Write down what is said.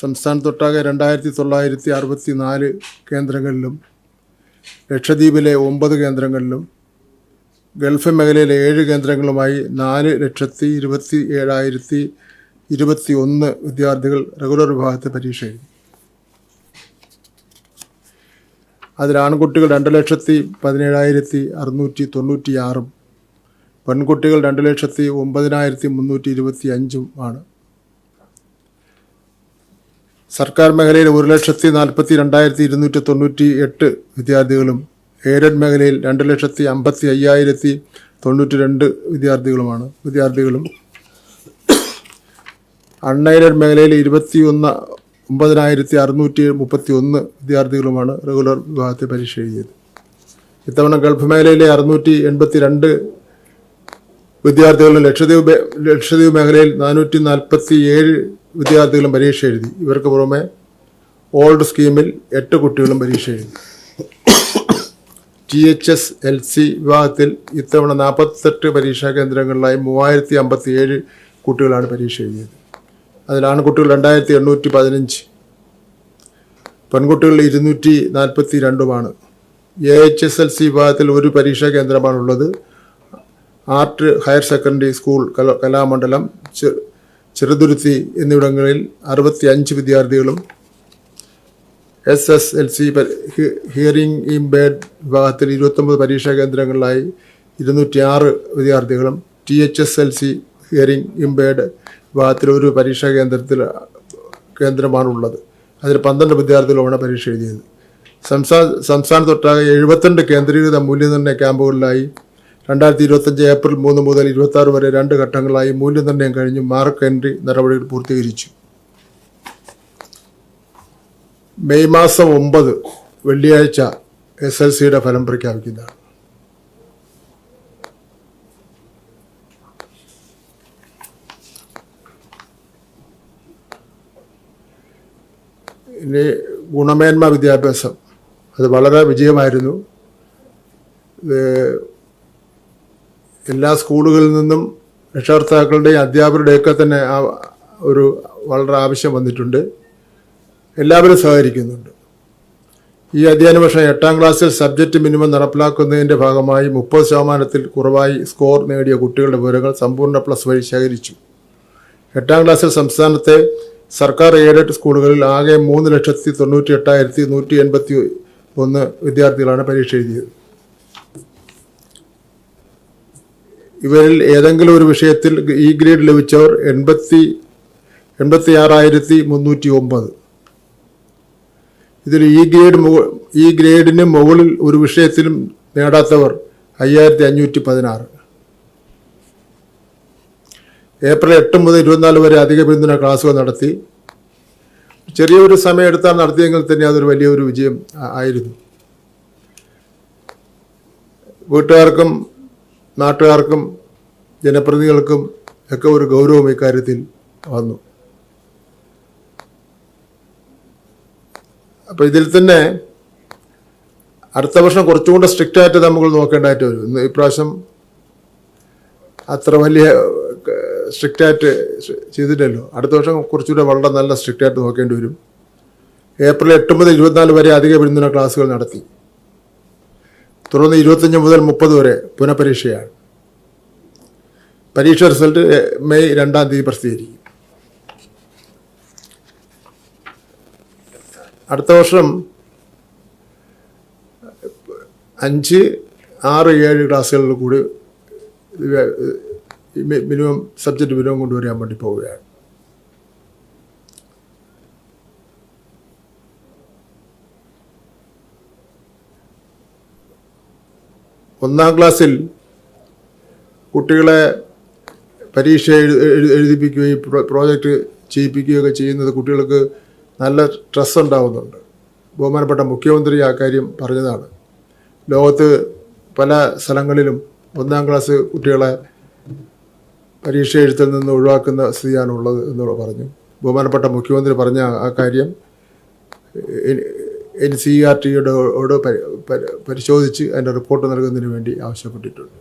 സംസ്ഥാനത്തൊട്ടാകെ രണ്ടായിരത്തി തൊള്ളായിരത്തി അറുപത്തി നാല് കേന്ദ്രങ്ങളിലും ലക്ഷദ്വീപിലെ ഒമ്പത് കേന്ദ്രങ്ങളിലും ഗൾഫ് മേഖലയിലെ ഏഴ് കേന്ദ്രങ്ങളുമായി നാല് ലക്ഷത്തി ഇരുപത്തി ഏഴായിരത്തി ഇരുപത്തി ഒന്ന് വിദ്യാർത്ഥികൾ റെഗുലർ വിഭാഗത്തെ പരീക്ഷ എഴുതി. അതിൽ ആൺകുട്ടികൾ രണ്ട് ലക്ഷത്തി പതിനേഴായിരത്തി അറുന്നൂറ്റി തൊണ്ണൂറ്റിയാറും പെൺകുട്ടികൾ രണ്ട് ലക്ഷത്തി ഒമ്പതിനായിരത്തി മുന്നൂറ്റി ഇരുപത്തി അഞ്ചും ആണ്. സർക്കാർ മേഖലയിൽ ഒരു ലക്ഷത്തി നാൽപ്പത്തി രണ്ടായിരത്തി ഇരുന്നൂറ്റി തൊണ്ണൂറ്റി എട്ട് വിദ്യാർത്ഥികളും എയ്ഡഡ് മേഖലയിൽ രണ്ട് ലക്ഷത്തി അമ്പത്തി അയ്യായിരത്തി തൊണ്ണൂറ്റി രണ്ട് വിദ്യാർത്ഥികളുമാണ് വിദ്യാർത്ഥികളും. അൺഎയ്ഡഡ് മേഖലയിൽ ഇരുപത്തി ഒന്ന് ഒമ്പതിനായിരത്തി അറുന്നൂറ്റി മുപ്പത്തി ഒന്ന് വിദ്യാർത്ഥികളുമാണ് റെഗുലർ വിഭാഗത്തെ പരീക്ഷ എഴുതിയത്. ഇത്തവണ ഗൾഫ് മേഖലയിലെ അറുന്നൂറ്റി എൺപത്തി രണ്ട് വിദ്യാർത്ഥികളും ലക്ഷദ്വീപ് ലക്ഷദ്വീപ് മേഖലയിൽ നാനൂറ്റി നാൽപ്പത്തി ഏഴ് വിദ്യാർത്ഥികളും പരീക്ഷ എഴുതി. ഇവർക്ക് പുറമെ ഓൾഡ് സ്കീമിൽ എട്ട് കുട്ടികളും പരീക്ഷ എഴുതി. T H S L C വിഭാഗത്തിൽ ഇത്തവണ നാൽപ്പത്തെട്ട് പരീക്ഷാ കേന്ദ്രങ്ങളിലായി മൂവായിരത്തി അമ്പത്തി ഏഴ് കുട്ടികളാണ് പരീക്ഷ എഴുതിയത്. അതിൽ ആൺകുട്ടികൾ രണ്ടായിരത്തി എണ്ണൂറ്റി പതിനഞ്ച് പെൺകുട്ടികൾ ഇരുന്നൂറ്റി നാൽപ്പത്തി രണ്ടുമാണ് A H S L C വിഭാഗത്തിൽ ഒരു പരീക്ഷാ കേന്ദ്രമാണുള്ളത്. ആർട്ട് ഹയർ സെക്കൻഡറി സ്കൂൾ കല കലാമണ്ഡലം ചെറുതുരുത്തി എന്നിവിടങ്ങളിൽ അറുപത്തി അഞ്ച് വിദ്യാർത്ഥികളും S S L C hearing impaired വിഭാഗത്തിൽ ഇരുപത്തൊമ്പത് പരീക്ഷാ കേന്ദ്രങ്ങളിലായി ഇരുന്നൂറ്റി ആറ് വിദ്യാർത്ഥികളും T H S L C hearing impaired വിഭാഗത്തിൽ ഒരു പരീക്ഷാ കേന്ദ്രത്തിൽ കേന്ദ്രമാണുള്ളത്. അതിൽ പന്ത്രണ്ട് വിദ്യാർത്ഥികളുമാണ് പരീക്ഷ എഴുതിയത്. സംസ്ഥാന സംസ്ഥാനത്തൊട്ടാകെ എഴുപത്തിരണ്ട് കേന്ദ്രീകൃത മൂല്യനിർണയ ക്യാമ്പുകളിലായി രണ്ടായിരത്തി ഇരുപത്തഞ്ച് ഏപ്രിൽ മൂന്ന് മുതൽ ഇരുപത്തി വരെ രണ്ട് ഘട്ടങ്ങളായി മൂല്യനിർണയം കഴിഞ്ഞ് മാർക്ക് എൻട്രി നടപടികൾ പൂർത്തീകരിച്ചു. മെയ് മാസം ഒമ്പത് വെള്ളിയാഴ്ച എസ് എൽ സിയുടെ ഫലം പ്രഖ്യാപിക്കുന്നതാണ്. ഇനി ഗുണമേന്മ വിദ്യാഭ്യാസം. അത് വളരെ വിജയമായിരുന്നു. എല്ലാ സ്കൂളുകളിൽ നിന്നും രക്ഷകർത്താക്കളുടെയും അധ്യാപകരുടെയൊക്കെ തന്നെ ആ ഒരു വളരെ ആവശ്യം വന്നിട്ടുണ്ട്. എല്ലാവരും സഹകരിക്കുന്നുണ്ട്. ഈ അധ്യയന വർഷം എട്ടാം ക്ലാസ്സിൽ സബ്ജക്റ്റ് മിനിമം നടപ്പിലാക്കുന്നതിന്റെ ഭാഗമായി മുപ്പത് ശതമാനത്തിൽ കുറവായി സ്കോർ നേടിയ കുട്ടികളുടെ വിവരങ്ങൾ സമ്പൂർണ പ്ലസ് വഴി ശേഖരിച്ചു. എട്ടാം ക്ലാസ്സിൽ സംസ്ഥാനത്തെ സർക്കാർ എയ്ഡഡ് സ്കൂളുകളിൽ ആകെ മൂന്ന് ലക്ഷത്തി തൊണ്ണൂറ്റി എട്ടായിരത്തി നൂറ്റി എൺപത്തി ഒന്ന് വിദ്യാർത്ഥികളാണ് പരീക്ഷ എഴുതിയത്. ഇവരിൽ ഏതെങ്കിലും ഒരു വിഷയത്തിൽ ഇ ഗ്രേഡ് ലഭിച്ചവർ എൺപത്തി എൺപത്തി ആറായിരത്തി മുന്നൂറ്റി ഒമ്പത് ഇതിൽ ഈ ഗ്രേഡ് ഈ ഗ്രേഡിന് മുകളിൽ ഒരു വിഷയത്തിലും നേടാത്തവർ അയ്യായിരത്തി അഞ്ഞൂറ്റി പതിനാറ് ഏപ്രിൽ എട്ട് മുതൽ ഇരുപത്തിനാല് വരെ അധിക പിന്തുണ ക്ലാസ്സുകൾ നടത്തി. ചെറിയൊരു സമയം എടുത്താൽ നടത്തിയെങ്കിൽ തന്നെ അതൊരു വലിയൊരു വിജയം ആയിരുന്നു. വീട്ടുകാർക്കും നാട്ടുകാർക്കും ജനപ്രതിനിധികൾക്കും ഒക്കെ ഒരു ഗൗരവം ഇക്കാര്യത്തിൽ വന്നു. അപ്പോൾ ഇതിൽ തന്നെ അടുത്ത വർഷം കുറച്ചും കൂടെ സ്ട്രിക്റ്റ് ആയിട്ട് നമ്മൾ നോക്കേണ്ടതായിട്ട് വരും. ഇന്ന് ഇപ്രാവശ്യം അത്ര വലിയ സ്ട്രിക്റ്റ് ആയിട്ട് ചെയ്തില്ലല്ലോ അടുത്ത വർഷം കുറച്ചുകൂടെ വളരെ നല്ല സ്ട്രിക്റ്റ് ആയിട്ട് നോക്കേണ്ടി വരും. ഏപ്രിൽ എട്ട് മുതൽ ഇരുപത്തിനാല് വരെ അധിക പിന്തുണ ക്ലാസ്സുകൾ നടത്തി. തുടർന്ന് ഇരുപത്തഞ്ച് മുതൽ മുപ്പത് വരെ പുനഃപരീക്ഷയാണ്. പരീക്ഷ റിസൾട്ട് മെയ് രണ്ടാം തീയതി പ്രസിദ്ധീകരിക്കും. അടുത്ത വർഷം അഞ്ച് ആറ് ഏഴ് ക്ലാസ്സുകളിൽ കൂടി മിനിമം സബ്ജക്റ്റ് മിനിമം കൊണ്ടുവരാൻ വേണ്ടി പോവുകയാണ്. ഒന്നാം ക്ലാസ്സിൽ കുട്ടികളെ പരീക്ഷ എഴു- എഴു- എഴുതിപ്പിക്കുകയും പ്രോജക്റ്റ് ചെയ്യിപ്പിക്കുകയൊക്കെ ചെയ്യുന്നത് കുട്ടികൾക്ക് നല്ല സ്ട്രെസ് ഉണ്ടാവുന്നുണ്ട്. ബഹുമാനപ്പെട്ട മുഖ്യമന്ത്രി ആ കാര്യം പറഞ്ഞതാണ്. ലോകത്ത് പല സ്ഥലങ്ങളിലും ഒന്നാം ക്ലാസ് കുട്ടികളെ പരീക്ഷ എഴുത്തിൽ നിന്ന് ഒഴിവാക്കുന്ന സ്ഥിതിയാണുള്ളത് എന്ന് പറഞ്ഞു. ബഹുമാനപ്പെട്ട മുഖ്യമന്ത്രി പറഞ്ഞ ആ കാര്യം എൻ സി ആർ ടിയോട് പരിശോധിച്ച് അതിന്റെ റിപ്പോർട്ട് നൽകുന്നതിന് വേണ്ടി ആവശ്യപ്പെട്ടിട്ടുണ്ട്.